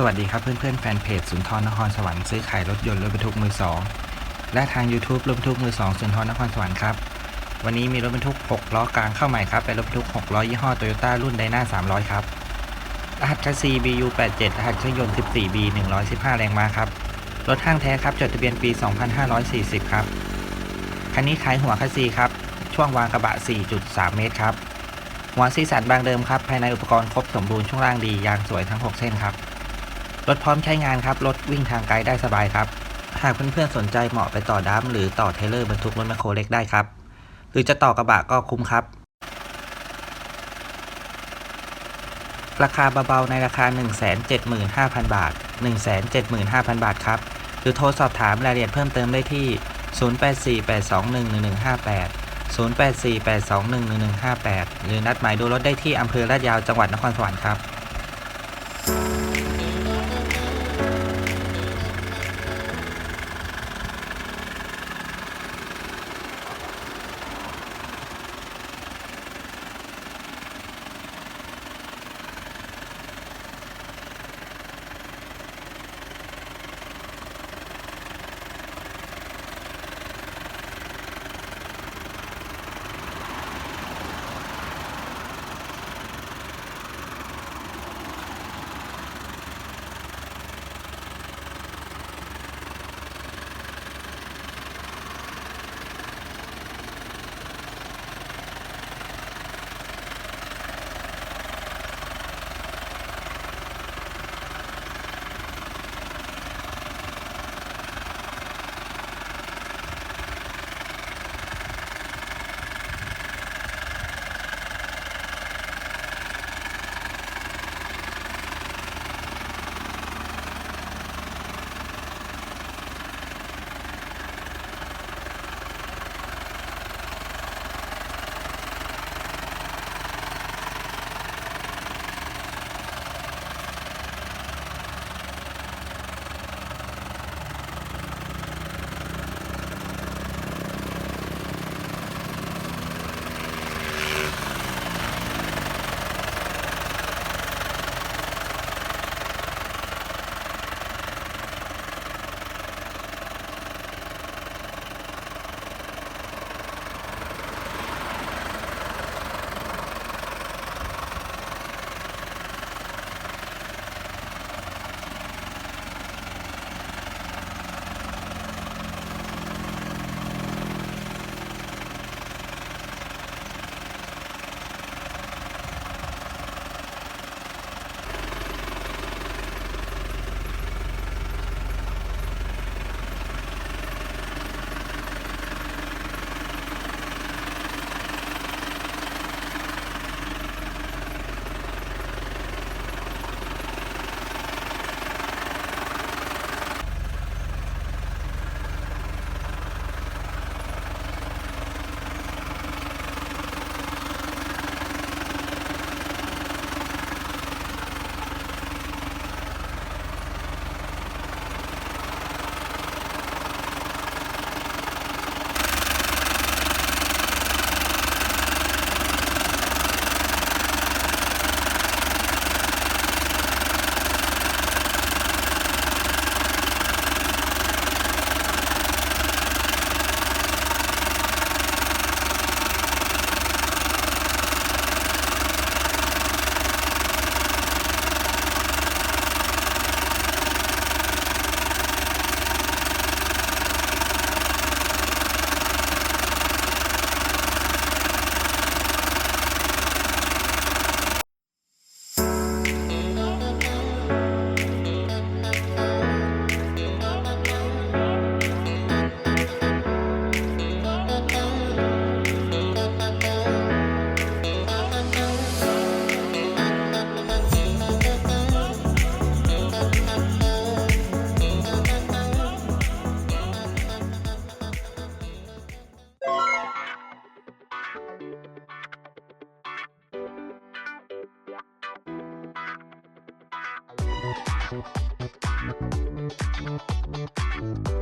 สวัสดีครับเพื่อนๆแฟนเพจสุนทรนครสวรรค์ซื้อขายรถยนต์รถบรรทุกมือสองและทาง YouTube รถบรรทุกมือสองสุนทรนครสวรรค์ครับ วันนี้มีรถบรรทุก 6 ล้อกลางเข้าใหม่ครับ เป็นรถบรรทุก 6 ล้อยี่ห้อโตโยต้ารุ่นไดนา300 ครับ รหัสคัสซี BU87 รหัสเครื่องยนต์ 14B 115 แรงม้าครับ รถห้างแท้ครับ จดทะเบียนปี 2540 ครับ คันนี้ขายหัวคัสซีครับ ช่วงวางกระบะ 4.3 เมตรครับ หัวซีสันบางเดิมครับ ภายในอุปกรณ์ครบสมบูรณ์ช่วงล่างดี ยางสวยทั้ง 6 เส้นครับ รถพร้อมใช้งานครับ รถวิ่งทางไกลได้สบายครับ หากเพื่อนๆสนใจเหมาะไปต่อดัมหรือต่อเทเลอร์บรรทุกรถแมคโครเล็กได้ครับ หรือจะต่อกระบะก็คุ้มครับ ราคาเบาๆในราคา 175,000 บาท 175,000 บาทครับ หรือโทรสอบถามรายละเอียดเพิ่มเติมได้ที่ 0848211158 0848211158 หรือนัดหมายดูรถได้ที่อำเภอลาดยาวจังหวัดนครสวรรค์ครับ Thank you.